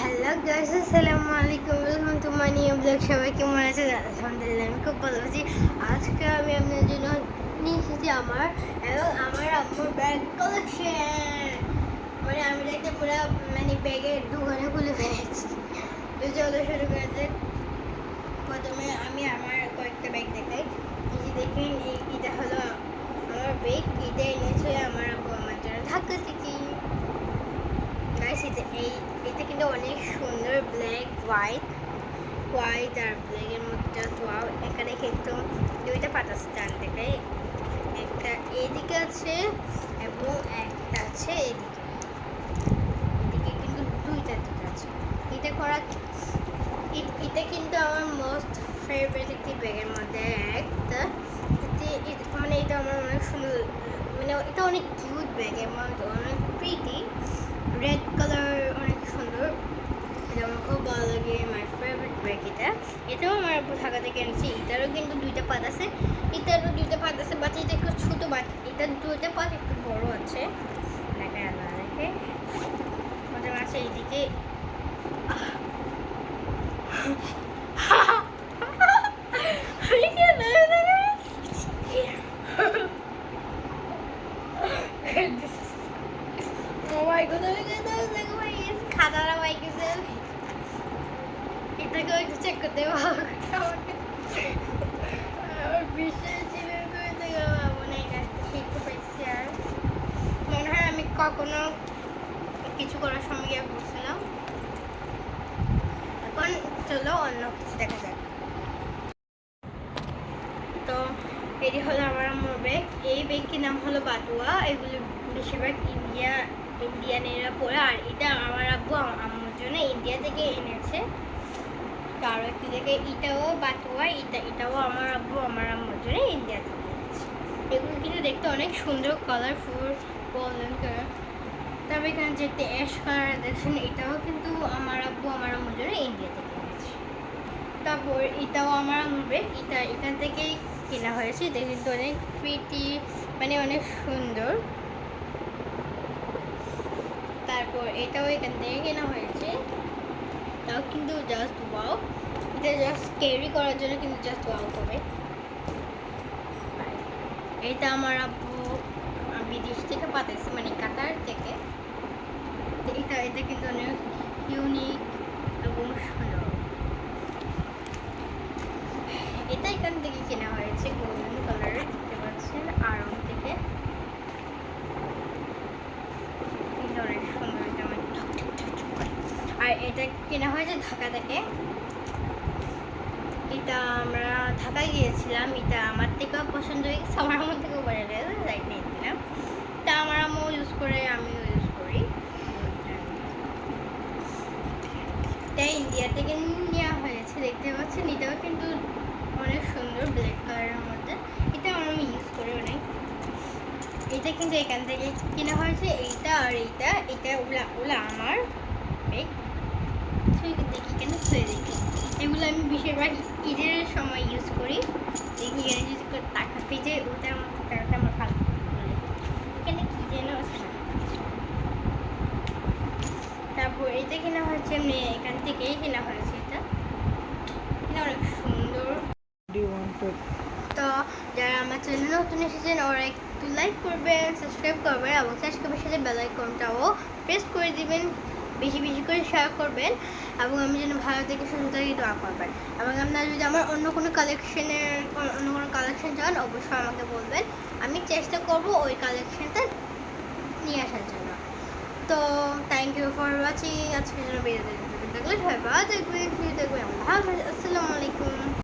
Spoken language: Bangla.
হ্যালো গাইস আসসালামু আলাইকুম welcome to my new blog সবাই কেমন আছে? আলহামদুলিল্লাহ আমি খুব ভালো আছি। আজকে আমি আপনার জন্য নিয়ে এসেছি আমার এবং আমার আম্মুর ব্যাগ কালেকশন মানে আমি একটা পুরো মানে ব্যাগের দোকানে খুলে ফেলেছি। তো চলো শুরু করেছে প্রথমে আমি আমার কয়েকটা ব্যাগ দেখাই। এই যে দেখেন, এই এটা হলো আমার ব্যাগ এটা এনেছে আমার আব্বু আমার জন্য। ঢাকা থেকে গাইস এই এটা কিন্তু অনেক সুন্দর ব্ল্যাক হোয়াইট হোয়াইট আর ব্ল্যাকের মধ্যে ওয়াও এখানে কিন্তু দুইটা পাতা স্ট্যান্ড থেকে একটা এদিকে আছে এবং একটা আছে এদিকে। এদিকে কিন্তু দুইটা দিক আছে। এটা করা এটা কিন্তু আমার মোস্ট ফেভারিট একটি ব্যাগের মধ্যে একটা। মানে এটা আমার অনেক সুন্দর মানে এটা অনেক কিউট ব্যাগ এবং অনেক প্রিটি রেড কালার অনেক সুন্দর এটা আমার খুব ভালো লাগে মাই ফেভারিট ব্যাগ এটা। এটাও আমার ঢাকা থেকে এনেছি। এটারও কিন্তু দুইটা পাত আছে। এটারও দুইটা পাত আছে বাট এটা একটু ছোটো বাট এটার দুইটা পাত একটু বড় আছে। দেখা না রেখে ওদের আছে এইদিকে। Oh my god, পারব আমার বিশ্বাস ছিল এটা শিখতে পাইছি আর। আমি কখনো কিছু করার সময় গিয়ে বলছিলাম। এখন চলো অন্য কিছু দেখা যাক। তো এটি হলো আমার ব্যাগ। এই ব্যাগটির নাম হলো বাটুয়া। এগুলো বেশিরভাগ ইন্ডিয়া, ইন্ডিয়ানেরা পরে। আর এটা আমার আব্বু আম- আম্মুর জন্য ইন্ডিয়া থেকে এনেছে। তো একটি থেকে এটাও বাটুয়া এটা এটাও আমার আব্বু, আমার আম্মুর জন্য ইন্ডিয়া থেকে এগুলো কিন্তু দেখতে অনেক সুন্দর কালারফুল গোল্ডেন কালার তবে এখানে যেতে অ্যাশ কালার দেখছেন, এটাও কিন্তু আমার আব্বু, আমার আম্মুর জন্য ইন্ডিয়া থেকে তারপর এটাও আমার ব্যাগ এটা এখান থেকেই কেনা হয়েছে। এটা কিন্তু অনেক প্রিটি মানে অনেক সুন্দর। তারপর এটাও এখান থেকে কেনা হয়েছে। তাও কিন্তু জাস্ট ওয়াও এটা জাস্ট ক্যারি করার জন্য কিন্তু জাস্ট ওয়াও হবে এটা আমার আব্বু বিদেশ থেকে পাঠাইছে মানে কাতার থেকে। এটা এটা কিন্তু অনেক ইউনিক এবং সুন্দর। এটা এখান থেকে কেনা হয়েছে, গোল্ডেন কালারের দেখতে পাচ্ছেন আড়ং থেকে এটা অনেক সুন্দর এটা আমার ঠক ঠক ঠক ঠক করে। আর এটা কেনা হয়েছে ঢাকা থেকে। এটা আমরা ঢাকায় গিয়েছিলাম। এটা আমার থেকেও পছন্দ হয়ে গেছে, আমার আমার থেকেও পরে লাইট নিয়ে দিলাম তা আমার আম্মু ইউজ করে, আমিও ইউজ করি। এটা ইন্ডিয়া থেকে নেওয়া হয়েছে, দেখতে পাচ্ছেন? এটাও কিন্তু অনেক সুন্দর ব্ল্যাক কালারের মধ্যে। এটা আমি ইউজ করি অনেক। এটা কিন্তু এখান থেকে কেনা হয়েছে, এইটা আর এইটা। এটা ওলা ওলা আমার কেন ছুঁয়ে দেখি এগুলো আমি বেশিরভাগ ঈদের সময় ইউজ করি। দেখি এখানে যদি টাকা পেয়ে যায় ওটার মধ্যে টাকাটা আমার ভালো এখানে কি যেন আছে? তারপর এটা কেনা হয়েছে এমনি এখান থেকেই কেনা হয়েছে এটা। এটা অনেক সুন্দর। তো যারা আমার চ্যানেল নতুন এসেছেন ওরা একটু লাইক করবেন সাবস্ক্রাইব করবেন এবং সাবস্ক্রাইবের সাথে বেল আইকনটাও প্রেস করে দিবেন। বেশি বেশি করে শেয়ার করবেন এবং আমি যেন ভালো থেকে সুস্থ থেকে দোয়া করবেন এবং আপনারা যদি আমার অন্য কোনো কালেকশনের অন্য কোনো কালেকশন চান, অবশ্যই আমাকে বলবেন। আমি চেষ্টা করব ওই কালেকশনটা নিয়ে আসার জন্য। তো থ্যাংক ইউ ফর ওয়াচিং আজকের জন্য বেরিয়ে দেখলে সবাই ভালো থাকবেন, সুস্থ থাকবেন। ভালো আসসালামু আলাইকুম।